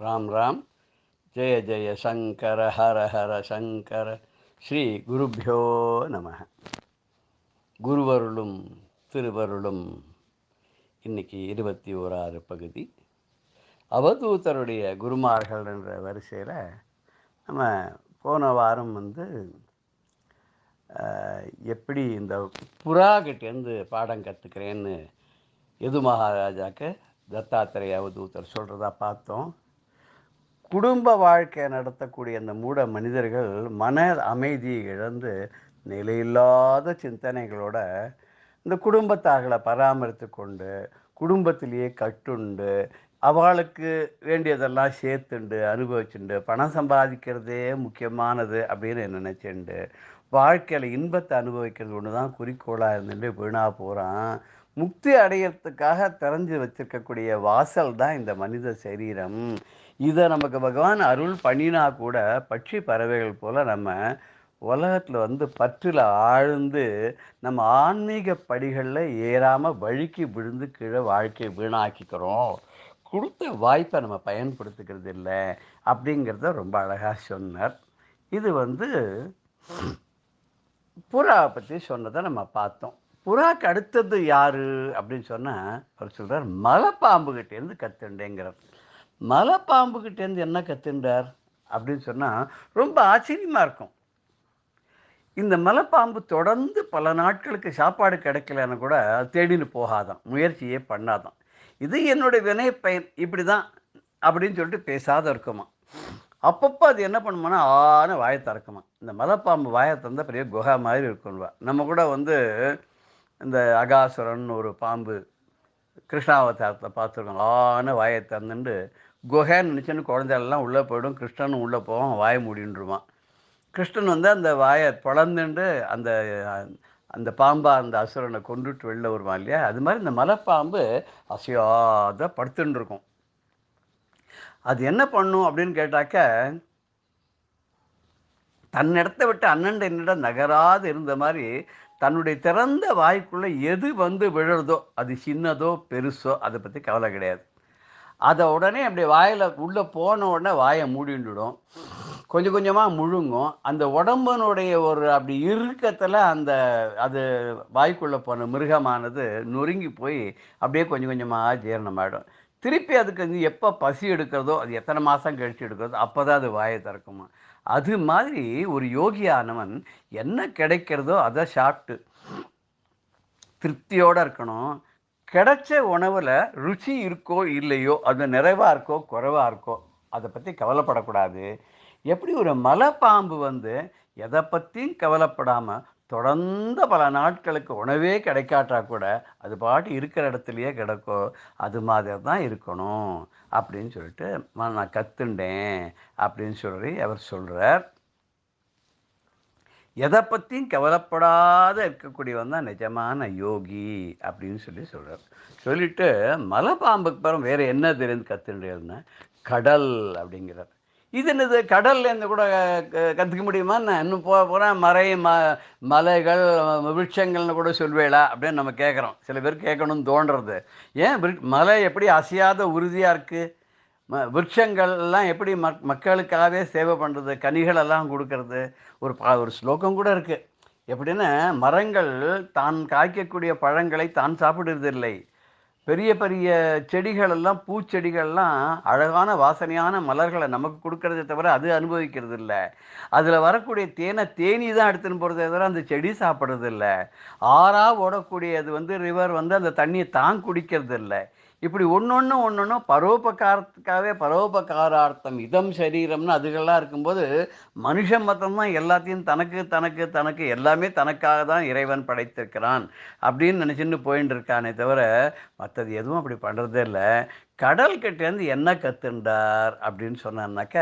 ராம் ராம். ஜெய ஜெய சங்கர ஹர ஹர சங்கர. ஸ்ரீ குருபியோ நம. குருவருளும் திருவருளும். இன்னைக்கு இருபத்தி ஓராறு பகுதி. அவதூத்தருடைய குருமார்கள் என்ற வரிசையில் நம்ம போன வாரம் வந்து எப்படி இந்த புறாகிட்டேருந்து பாடம் கற்றுக்கிறேன்னு எது மகாராஜாக்கு தத்தாத்திரேய அவதூத்தர் சொல்கிறதா பார்த்தோம். குடும்ப வாழ்க்கை நடத்தக்கூடிய அந்த மூட மனிதர்கள் மன அமைதியை இழந்து நிலையில்லாத சிந்தனைகளோட இந்த குடும்பத்தார்களை பராமரித்து கொண்டு குடும்பத்திலேயே கட்டுண்டு அவளுக்கு வேண்டியதெல்லாம் சேர்த்துண்டு அனுபவிச்சுண்டு பணம் சம்பாதிக்கிறதே முக்கியமானது அப்படின்னு நினச்சிண்டு வாழ்க்கையில் இன்பத்தை அனுபவிக்கிறது ஒன்று தான் குறிக்கோளாக இருந்துட்டு வீணாக போகிறான் முக்தி அடையிறதுக்காக திறஞ்சு வச்சிருக்கக்கூடிய வாசல் தான் இந்த மனித சரீரம். இதை நமக்கு பகவான் அருள் பண்ணினா கூட பட்சி பறவைகள் போல் நம்ம உலகத்தில் வந்து பற்றில் ஆழ்ந்து நம்ம ஆன்மீக படிகளில் ஏறாமல் வழுக்கி விழுந்து கீழே வாழ்க்கையை வீணாக்கிக்கிறோம். கொடுத்த வாய்ப்பை நம்ம பயன்படுத்திக்கிறது இல்லை அப்படிங்கிறத ரொம்ப அழகாக சொன்னார். இது வந்து புறாவை பற்றி சொன்னதை நம்ம பார்த்தோம். புறாக்கு அடுத்தது யாரு அப்படின்னு சொன்னால் அவர் சொல்கிறார் மலைப்பாம்புகிட்டேருந்து கத்துண்டேங்கிறார். மலைப்பாம்புகிட்டேருந்து என்ன கத்துண்டார் அப்படின்னு சொன்னால் ரொம்ப ஆச்சரியமாக இருக்கும். இந்த மலைப்பாம்பு தொடர்ந்து பல நாட்களுக்கு சாப்பாடு கிடைக்கலன்னு கூட தேடின்னு போகாதான் முயற்சியே பண்ணாதான். இது என்னுடைய வினை பயன் இப்படி தான் அப்படின்னு சொல்லிட்டு பேசாத இருக்குமா. அப்பப்போ அது என்ன பண்ணுமானா ஆன வாயை திறக்குமா. இந்த மலைப்பாம்பு வாயை திறந்தால் பெரிய குகா மாதிரி இருக்கும்வா நம்ம கூட வந்து இந்த அகாசுரன் ஒரு பாம்பு கிருஷ்ணாவதாரத்தை பார்த்துருக்கோம். ஆன வாயை திறந்துட்டு குகைன்னு நினச்சின்னு குழந்தைகள்லாம் உள்ளே போயிடும் கிருஷ்ணனும் உள்ளே போவான் வாயை மூடின்றுவான். கிருஷ்ணன் வந்து அந்த வாயை பிளந்துண்டு அந்த அந்த பாம்பா அந்த அசுரனை கொண்டுட்டு வெளில வருவான் இல்லையா? அது மாதிரி இந்த மலைப்பாம்பு அசையாத படுத்துன்னு இருக்கும் அது என்ன பண்ணும் அப்படின்னு கேட்டாக்க தன்னிடத்தை விட்டு அண்ணன் என்னிடம் நகராது இருந்த மாதிரி தன்னுடைய திறந்த வாய்க்குள்ளே எது வந்து விழுறதோ அது சின்னதோ பெருசோ அதை பற்றி கவலை கிடையாது. அதை உடனே அப்படி வாயில் உள்ளே போன உடனே வாயை மூடிண்டுடும் கொஞ்சம் கொஞ்சமாக முழுங்கும். அந்த உடம்பனுடைய ஒரு அப்படி இறுக்கத்தில் அந்த அது வாய்க்குள்ளே போன மிருகமானது நொறுங்கி போய் அப்படியே கொஞ்சம் கொஞ்சமாக ஜீரணமாயிடும். திருப்பி அதுக்கு வந்து எப்போ பசி எடுக்கிறதோ அது எத்தனை மாதம் கழிச்சு எடுக்கிறதோ அப்போ தான் அது வாயை திறக்குமா? அது மாதிரி ஒரு யோகியானவன் என்ன கிடைக்கிறதோ அதை சாப்பிட்டு திருப்தியோடு இருக்கணும். கிடைச்ச உணவில் ருச்சி இருக்கோ இல்லையோ அது நிறைவாக இருக்கோ குறைவாக இருக்கோ அதை பற்றி கவலைப்படக்கூடாது. எப்படி ஒரு மலைப்பாம்பு வந்து எதை பற்றியும் கவலைப்படாமல் தொடர்ந்த பல நாட்களுக்கு உணவே கிடைக்காட்டா கூட அது பாட்டு இருக்கிற இடத்துலையே கிடக்கும் அது மாதிரி தான் இருக்கணும் அப்படின்னு சொல்லிட்டு "ம, நான் கற்றுண்டேன் அப்படின்னு சொல்லி அவர் சொல்கிறார் எதை பற்றியும் கவலைப்படாத இருக்கக்கூடியவன் தான் நிஜமான யோகி அப்படின்னு சொல்லி சொல்கிறார் சொல்லிட்டு மலைப்பாம்புக்கு பிறகு வேறு என்ன தெரியுது கத்துன்றேன்னா கடல் அப்படிங்கிறார். இது என்னது? கடல்லேருந்து கூட க- கற்றுக்க முடியுமா நான் இன்னும் போக போகிறேன் மறை ம மலைகள் விருட்சங்கள்னு கூட சொல்வேளா அப்படின்னு நம்ம கேட்குறோம் சில பேர் கேட்கணும்னு தோன்றது. ஏன் விரு- மலை எப்படி அசையாத உறுதியாக இருக்குது ம விருட்சங்கள் எல்லாம் எப்படி மக் மக்களுக்காகவே சேவை பண்ணுறது கனிகளெல்லாம் கொடுக்கறது? ஒரு பா ஒரு ஸ்லோகம் கூட இருக்குது எப்படின்னா மரங்கள் தான் காய்க்கக்கூடிய பழங்களை தான் சாப்பிடுறதில்லை. பெரிய பெரிய செடிகள் எல்லாம் பூச்செடிகள்லாம் அழகான வாசனையான மலர்களை நமக்கு கொடுக்கறதே தவிர அது அனுபவிக்கிறது இல்லை அதில் வரக்கூடிய தேனை தேனி தான் எடுத்துன்னு போகிறதே தவிர அந்த செடி சாப்பிட்றது இல்லை ஆறாக ஓடக்கூடிய அது வந்து ரிவர் வந்து அந்த தண்ணியை தான் குடிக்கிறது இல்லை இப்படி ஒன்று ஒன்று பரோபகாரத்துக்காகவே பரோபகாரார்த்தம் இதம் சரீரம்னு அதுகள்லாம் இருக்கும்போது மனுஷன் தான் எல்லாத்தையும் தனக்கு தனக்கு தனக்கு எல்லாமே தனக்காக தான் இறைவன் படைத்திருக்கிறான் அப்படின்னு நினச்சின்னு போயின்னு இருக்கானே தவிர மற்றது எதுவும் அப்படி பண்ணுறதே இல்லை. கடல் கிட்டேருந்து என்ன கத்துண்டார் அப்படின்னு சொன்னான்னாக்க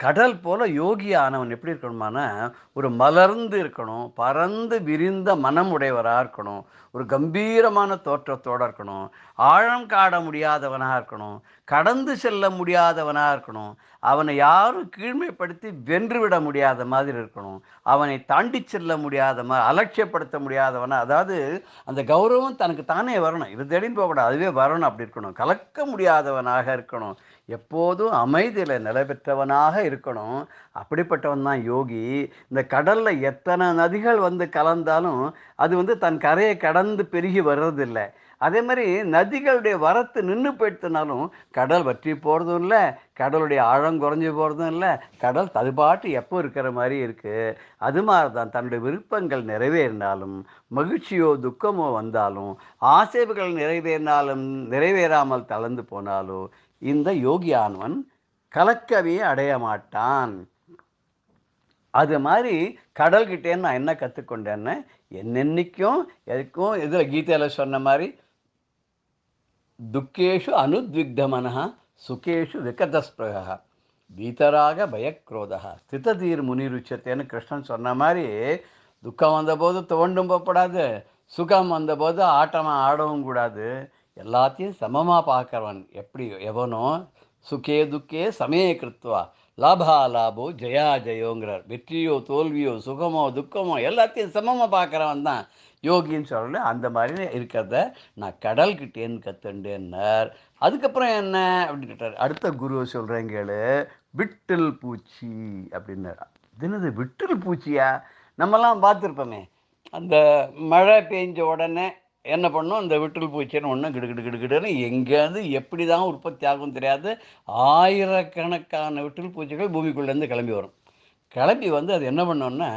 கடல் போல யோகி ஆனவன் எப்படி இருக்கணுமானா ஒரு மலர்ந்து இருக்கணும் பறந்து விரிந்த மனம் உடையவராக இருக்கணும் ஒரு கம்பீரமான தோற்றத்தோடு இருக்கணும் ஆழம் காட முடியாதவனாக இருக்கணும் கடந்து செல்ல முடியாதவனாக இருக்கணும். அவனை யாரும் கீழ்மைப்படுத்தி வென்றுவிட முடியாத மாதிரி இருக்கணும். அவனை தாண்டி செல்ல முடியாத மாதிரி அலட்சியப்படுத்த முடியாதவனை அதாவது அந்த கௌரவம் தனக்கு தானே வரணும். இது தேடின்னு போகக்கூடாது. அதுவே வரணும் அப்படி இருக்கணும். கலக்க முடியாதவனாக இருக்கணும். எப்போதும் அமைதியில் நிலை பெற்றவனாக இருக்கணும். அப்படிப்பட்டவன் தான் யோகி. இந்த கடலில் எத்தனை நதிகள் வந்து கலந்தாலும் அது வந்து தன் கரையை கடந்து பெருகி வர்றதில்லை. அதே மாதிரி நதிகளுடைய வரத்து நின்று போயிடுத்துனாலும் கடல் வற்றி போகிறதும் இல்லை கடலுடைய ஆழம் குறைஞ்சி போகிறதும் இல்லை கடல் தடுபாட்டு எப்போ இருக்கிற மாதிரி இருக்குது அது மாதிரி தான் தன்னுடைய விருப்பங்கள் நிறைவேறினாலும் மகிழ்ச்சியோ துக்கமோ வந்தாலும் ஆசைவுகள் நிறைவேறினாலும் நிறைவேறாமல் தளர்ந்து போனாலோ இந்த யோகியானவன் கலக்கவே அடைய மாட்டான். அது மாதிரி கடல்கிட்டேன்னு நான் என்ன கற்றுக்கொண்டேன்னு என்னென்னைக்கும் எதுக்கும் இதில் கீதையில் சொன்ன மாதிரி துக்கேஷு அனுத்விக்தமனா சுகேஷு விகதஸ்பிரகா வீதராக பயக்ரோதா ஸ்திததீர் முனிருச்சத்தேன்னு கிருஷ்ணன் சொன்ன மாதிரி துக்கம் வந்தபோது துவண்டும் போகப்படாது சுகம் வந்தபோது ஆட்டமாக ஆடவும் கூடாது. எல்லாத்தையும் சமமாக பார்க்குறவன் எப்படி எவனோ சுகே துக்கே சமய கிருத்துவா லாபா லாபோ ஜெயா ஜெயோங்கிறார். வெற்றியோ தோல்வியோ சுகமோ துக்கமோ எல்லாத்தையும் சமமாக பார்க்குறவன் தான் யோகின்னு சொல்லல. அந்த மாதிரி இருக்கிறத நான் கடல்கிட்டேன்னு கற்றுண்டேன்னார் அதுக்கப்புறம் என்ன அப்படின்னு கேட்டார். அடுத்த குரு சொல்கிறேன் கேளு. விட்டில் பூச்சி அப்படின்னார். தினது விட்டில் பூச்சியா? நம்மலாம் பார்த்துருப்போமே. அந்த மழை பெஞ்ச உடனே என்ன பண்ணும் அந்த விட்டில் பூச்சின்னு ஒன்று கிடு கிடு கிடுன்னு எங்கேருந்து எப்படி தான் உற்பத்தி ஆகும் தெரியாது. ஆயிரக்கணக்கான விட்டில் பூச்சிகள் பூமிக்குள்ளேருந்து கிளம்பி வரும். கிளம்பி வந்து அது என்ன பண்ணோன்னா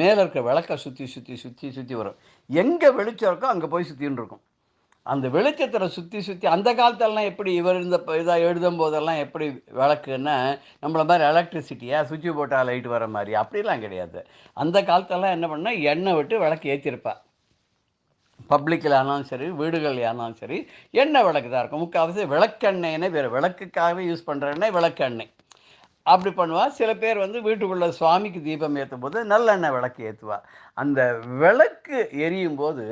மேலே இருக்க விளக்கை சுற்றி சுற்றி சுற்றி சுற்றி வரும். எங்கே வெளிச்சம் இருக்கோ அங்கே போய் சுற்றின்னு இருக்கும். அந்த வெளிச்சத்தில் சுற்றி சுற்றி அந்த காலத்திலலாம் எப்படி இவர் இந்த இதாக எழுதும் போதெல்லாம் எப்படி விளக்குன்னா நம்மள மாதிரி எலக்ட்ரிசிட்டியாக சுவிட்சு போட்டால் லைட் வர மாதிரி. அப்படிலாம் கிடையாது. அந்த காலத்திலலாம் என்ன பண்ணால் எண்ணெய் விட்டு விளக்கு ஏற்றிருப்பா பப்ளிக்கில் ஆனாலும் சரி வீடுகள் ஆனாலும் சரி எண்ணெய் விளக்கு தான் இருக்கும். முக்கால்வாசி விளக்கெண்ணெய்னே வேறு விளக்குக்காகவே யூஸ் பண்ணுற எண்ணெய் விளக்கெண்ணெய். அப்படி பண்ணுவா. சில பேர் வந்து வீட்டுக்குள்ளே சுவாமிக்கு தீபம் ஏற்றும் போது நல்லெண்ணெய் விளக்கு ஏற்றுவா அந்த விளக்கு எரியும் போது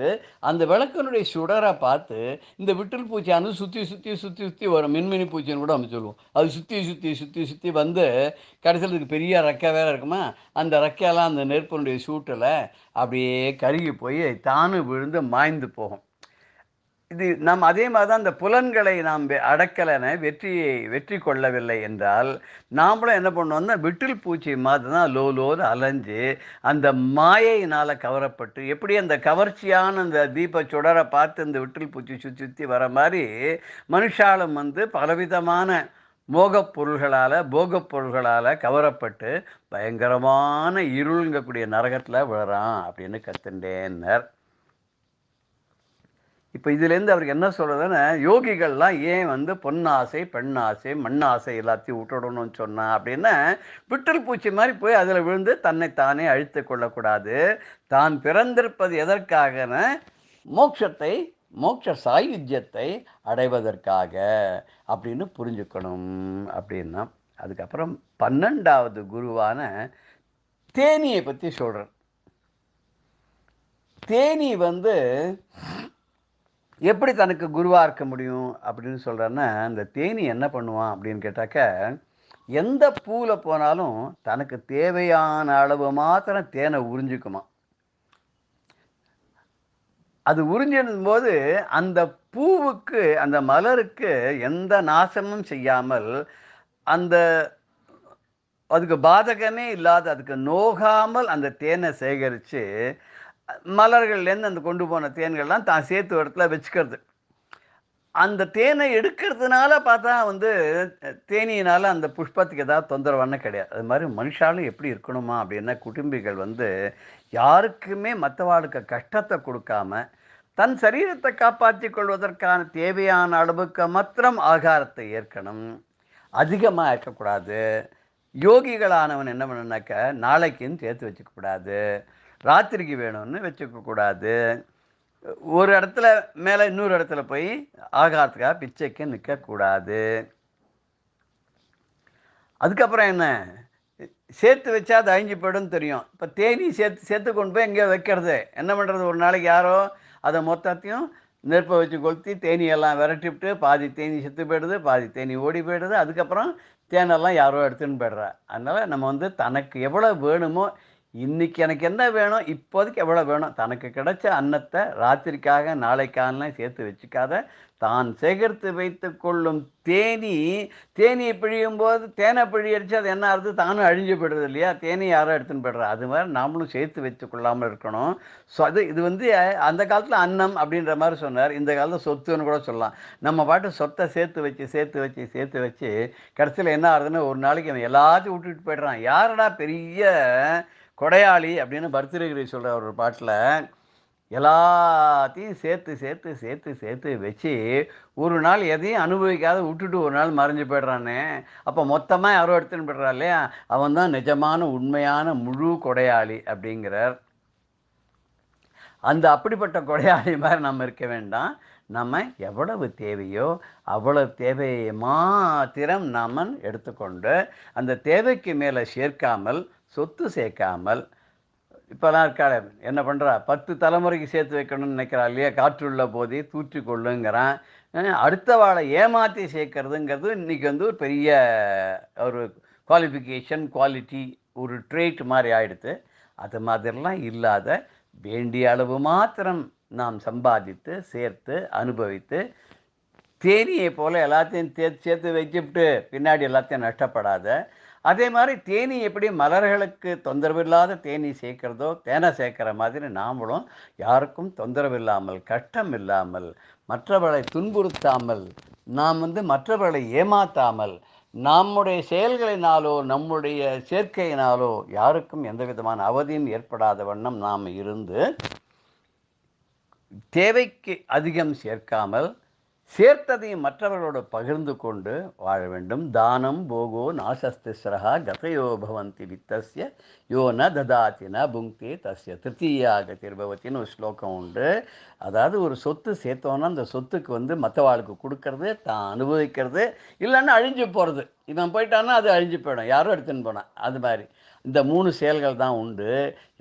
அந்த விளக்கினுடைய சுடரை பார்த்து இந்த விட்டில் பூச்சியானது சுற்றி சுற்றி சுற்றி சுற்றி வரும். மின்மினி பூச்சின்னு கூட நம்ம சொல்லுவோம். அது சுற்றி சுற்றி சுற்றி சுற்றி வந்து கடைசியில் இதுக்கு பெரிய ரெக்கை வேற இருக்குமா? அந்த ரெக்கையெல்லாம் அந்த நெருப்பினுடைய சூட்டில் அப்படியே கருகி போய் தானும் விழுந்து மாய்ந்து போகும். இது நாம் அதே மாதிரி தான் அந்த புலன்களை நாம் வெ- அடக்கலைன வெற்றியை வெற்றி கொள்ளவில்லை என்றால் நாமளும் என்ன பண்ணோம்னா விட்டில் பூச்சி மாதிரி தான் லோ லோன்னு அலைஞ்சு அந்த மாயையினால் கவரப்பட்டு எப்படி அந்த கவர்ச்சியான அந்த தீப சுடரை பார்த்து இந்த விட்டில் பூச்சி சுற்றி சுற்றி வர மாதிரி மனுஷாலும் வந்து பலவிதமான மோகப் பொருள்களால் போகப் பொருள்களால் கவரப்பட்டு பயங்கரமான இருளுங்கக்கூடிய நரகத்தில் விழறான் அப்படின்னு கத்துண்டேன்னர். இப்போ இதுலேருந்து அவருக்கு என்ன சொல்கிறதுன்னா யோகிகள்லாம் ஏன் வந்து பொன்னாசை பெண்ணாசை மண்ணாசை எல்லாத்தையும் விட்டுடணும்னு சொன்னா அப்படின்னா விட்டல் பூச்சி மாதிரி போய் அதில் விழுந்து தன்னை தானே அழித்து கொள்ளக்கூடாது. தான் பிறந்திருப்பது எதற்காகன? மோட்சத்தை மோட்ச சாயுஜ்யத்தை அடைவதற்காக அப்படின்னு புரிஞ்சுக்கணும் அப்படின்னா அதுக்கப்புறம் பன்னெண்டாவது குருவான தேனியை பற்றி சொல்கிறேன் தேனி வந்து எப்படி தனக்கு குருவாக இருக்க முடியும் அப்படின்னு சொல்கிறேன்னா இந்த தேனி என்ன பண்ணுவான் அப்படின்னு கேட்டாக்க எந்த பூவில் போனாலும் தனக்கு தேவையான அளவு மாத்திரம் தேனை உறிஞ்சிக்குமா அது உறிஞ்சிடும் போது அந்த பூவுக்கு அந்த மலருக்கு எந்த நாசமும் செய்யாமல் அந்த அதுக்கு பாதகமே இல்லாத அதுக்கு நோகாமல் அந்த தேனை சேகரித்து மலர்கள்லேருந்து அந்த கொண்டு போன தேன்கள்லாம் தான் சேர்த்து இடத்துல வச்சுக்கிறது. அந்த தேனை எடுக்கிறதுனால பார்த்தா வந்து தேனியினால் அந்த புஷ்பத்துக்கு ஏதாவது தொந்தரவான கிடையாது. அது மாதிரி மனுஷாலும் எப்படி இருக்கணுமா அப்படின்னா குடும்பிகள் வந்து யாருக்குமே மற்றவாளுக்கு கஷ்டத்தை கொடுக்காம தன் சரீரத்தை காப்பாற்றி கொள்வதற்கான தேவையான அளவுக்கு மாத்திரம் ஆகாரத்தை ஏற்கணும். அதிகமாக இருக்கக்கூடாது. யோகிகளானவன் என்ன பண்ணனாக்க நாளைக்குன்னு சேர்த்து வச்சுக்கக்கூடாது. ராத்திரிக்கு வேணும்னு வச்சுக்கக்கூடாது ஒரு இடத்துல மேலே இன்னொரு இடத்துல போய் ஆகாரத்துக்காக பிச்சைக்கு நிற்கக்கூடாது அதுக்கப்புறம் என்ன? சேர்த்து வச்சா அது அழிஞ்சு போயிடும் தெரியும். இப்போ தேனி சேர்த்து சேர்த்து கொண்டு போய் எங்கேயோ வைக்கிறது. என்ன பண்ணுறது ஒரு நாளைக்கு யாரோ அதை மொத்தத்தையும் நெருப்பை வச்சு கொளுத்தி தேனியெல்லாம் விரட்டிவிட்டு பாதி தேனி செத்து போயிடுது பாதி தேனி ஓடி போயிடுது. அதுக்கப்புறம் தேனெல்லாம் யாரோ எடுத்துன்னு போயிடுறா அதனால் நம்ம வந்து தனக்கு எவ்வளோ வேணுமோ இன்னைக்கு எனக்கு என்ன வேணும்? இப்போதைக்கு எவ்வளோ வேணும்? தனக்கு கிடைச்ச அன்னத்தை ராத்திரிக்காக நாளைக்காகலாம் சேர்த்து வச்சுக்காத தான் சேகரித்து வைத்து கொள்ளும் தேனி தேனியை பிழியும் போது தேனை பிழியடிச்சு அது என்ன ஆகுது தானும் அழிஞ்சு போயிடுறது இல்லையா? தேனி யாரோ எடுத்துன்னு போய்டுறா அது மாதிரி நாமளும் சேர்த்து வச்சு கொள்ளாமல் இருக்கணும். ஸோ அது இது வந்து அந்த காலத்தில் அன்னம் அப்படின்ற மாதிரி சொன்னார். இந்த காலத்தில் சொத்துன்னு கூட சொல்லலாம். நம்ம பாட்டு சொத்தை சேர்த்து வச்சு சேர்த்து வச்சு சேர்த்து வச்சு கடைசியில் என்ன ஆகுதுன்னு ஒரு நாளைக்கு அவன் எல்லாத்தையும் விட்டுட்டு போய்ட்றான். யாரடா பெரிய கொடையாளி அப்படின்னு பர்திருகிரி சொல்கிற ஒரு பாட்டில் எல்லாத்தையும் சேர்த்து சேர்த்து சேர்த்து சேர்த்து வச்சு ஒரு நாள் எதையும் அனுபவிக்காத விட்டுட்டு ஒரு நாள் மறைஞ்சு போய்ட்றானே. அப்போ மொத்தமாக யாரோ எடுத்துன்னு போய்ட்றா இல்லையா? அவன் தான் நிஜமான உண்மையான முழு கொடையாளி அப்படிங்கிறார். அந்த அப்படிப்பட்ட கொடையாளி மாதிரி நம்ம இருக்க வேண்டாம். நம்ம எவ்வளவு தேவையோ அவ்வளவு தேவையை மாத்திரம் நாம் எடுத்துக்கொண்டு அந்த தேவைக்கு மேலே சேர்க்காமல் சொத்து சேர்க்காமல் இப்போலாம் இருக்காள் என்ன பண்ணுறா பத்து தலைமுறைக்கு சேர்த்து வைக்கணும்னு நினைக்கிறா இல்லையா? காற்றுள்ள போதே தூற்றி கொள்ளுங்கிறான். அடுத்த வாழை ஏமாற்றி சேர்க்கறதுங்கிறது இன்றைக்கி வந்து ஒரு பெரிய ஒரு குவாலிஃபிகேஷன் குவாலிட்டி ஒரு ட்ரேட் மாதிரி ஆகிடுது அது மாதிரிலாம் இல்லாத வேண்டிய அளவு மாத்திரம் நாம் சம்பாதித்து சேர்த்து அனுபவித்து தேனியை போல் எல்லாத்தையும் சேர்த்து சேர்த்து வச்சுவிட்டு பின்னாடி எல்லாத்தையும் நஷ்டப்படாத அதே மாதிரி தேனி எப்படி மலர்களுக்கு தொந்தரவு இல்லாத தேனி சேர்க்கிறதோ தேனை சேர்க்கிற மாதிரி நாமளும் யாருக்கும் தொந்தரவு இல்லாமல் கஷ்டம் இல்லாமல் மற்றவர்களை துன்புறுத்தாமல் நாம் வந்து மற்றவர்களை ஏமாத்தாமல் நம்முடைய செயல்களினாலோ நம்முடைய சேர்க்கையினாலோ யாருக்கும் எந்த விதமான அவதியும் ஏற்படாத வண்ணம் நாம் இருந்து தேவைக்கு அதிகம் சேர்க்காமல் சேர்த்ததையும் மற்றவர்களோடு பகிர்ந்து கொண்டு வாழ வேண்டும். தானம் போகோ நாசஸ்திஸ்ரஹா கதையோ பவந்தி வித்தஸ்ய யோ ந ததாதி ந புங்க்தி தஸ்ய. திருத்தீயாக திருபவத்தின்னு ஒரு ஸ்லோகம் உண்டு. அதாவது ஒரு சொத்து சேர்த்தோன்னா அந்த சொத்துக்கு வந்து மற்றவாளுக்கு கொடுக்கறது தான் அனுபவிக்கிறது இல்லைன்னா அழிஞ்சு போகிறது இவன் போயிட்டான்னா அது அழிஞ்சு போயிடும். யாரும் எடுத்துன்னு போனான். அது மாதிரி. இந்த மூணு செயல்கள் தான் உண்டு.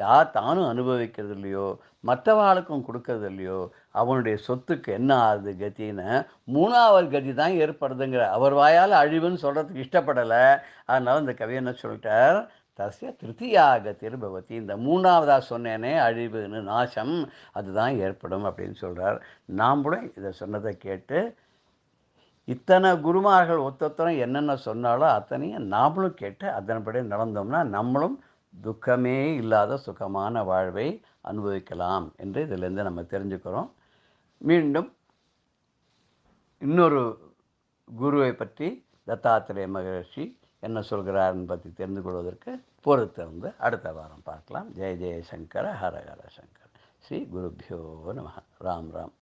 யார் தானும் அனுபவிக்கிறது இல்லையோ மற்றவாளுக்கும் கொடுக்கறது இல்லையோ அவனுடைய சொத்துக்கு என்ன ஆகுது கத்தின்னு மூணாவது கதி தான் ஏற்படுதுங்கிற. அவர் வாயால் அழிவுன்னு சொல்கிறதுக்கு இஷ்டப்படலை. அதனால் இந்த கவி என்ன சொல்லிட்டார்? தசிய திருத்தியாக திருபவதி இந்த மூணாவதாக சொன்னேனே அழிவுன்னு நாசம் அதுதான் ஏற்படும் அப்படின்னு சொல்கிறார் நாம்ளும் இதை சொன்னதை கேட்டு இத்தனை குருமார்கள் ஒத்தொத்தனை என்னென்ன சொன்னாலோ அத்தனையும் நாமளும் கேட்டு அதன்படி நடந்தோம்னா நம்மளும் துக்கமே இல்லாத சுகமான வாழ்வை அனுபவிக்கலாம் என்று இதிலேருந்து நம்ம தெரிஞ்சுக்கிறோம். மீண்டும் இன்னொரு குருவை பற்றி தத்தாத்திரேய மகர்ஷி என்ன சொல்கிறார்னு பற்றி தெரிந்து கொள்வதற்கு பொறுத்திருந்து அடுத்த வாரம் பார்க்கலாம். ஜெய ஜெயசங்கர ஹர ஹர சங்கர். ஸ்ரீ குருபியோ நம. ராம் ராம்.